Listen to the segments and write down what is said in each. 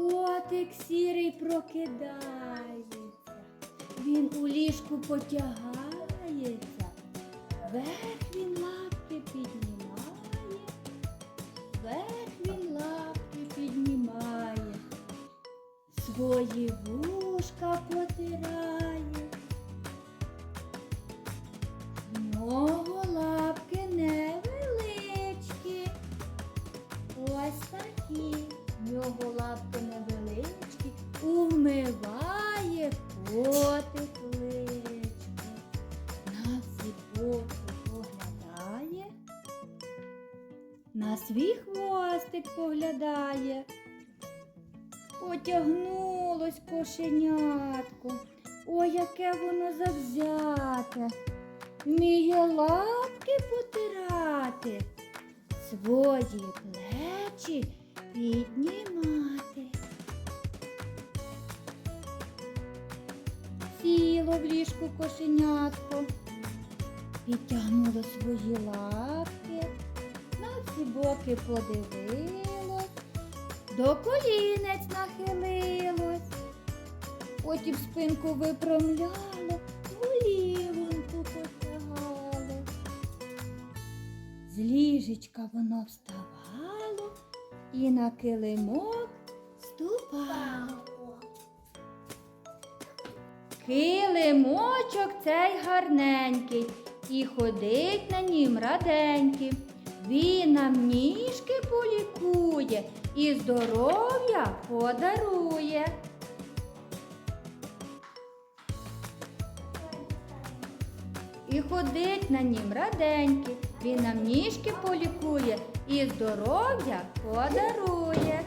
Котик сірий прокидається. Він у ліжку потягається. Вверх він лапки піднімає. Вверх він лапки піднімає. Свої вушка потирає. В нього лапки невеличкі. Ось такі. В нього лапки невеличкі. Умиває котик личко. На всі боки поглядає. На свій хвостик поглядає. Потягнулось кошенятко. Ой, яке воно завзяте. Вміє лапки потирати, свої плечі піднімати. Сіло в ліжку кошенятко, підтягнуло свої лапки, на всі боки подивилось, до колінець нахилилось, потім спинку випрямляло, голівоньку потягало. З ліжечка воно вставало і на килимок ступало. Килимочок цей гарненький, і ходить на нім раденький. Він нам ніжки полікує і здоров'я подарує. І ходить на нім раденький, він нам ніжки полікує і здоров'я подарує.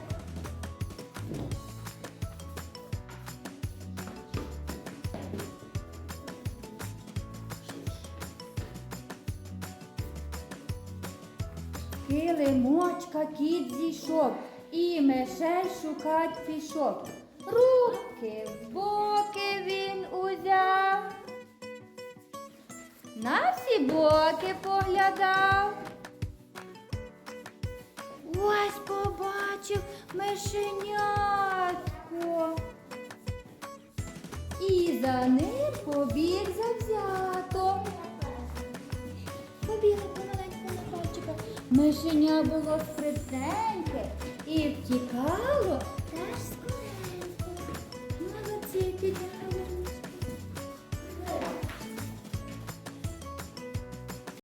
Килимочка кіт зійшов і мишей шукать пішов. Руки в боки він узяв. На всі боки поглядав. Ось побачив мишенятко. І за ним побіг завзято. Побігли. Мишеня було спритненьке і втікало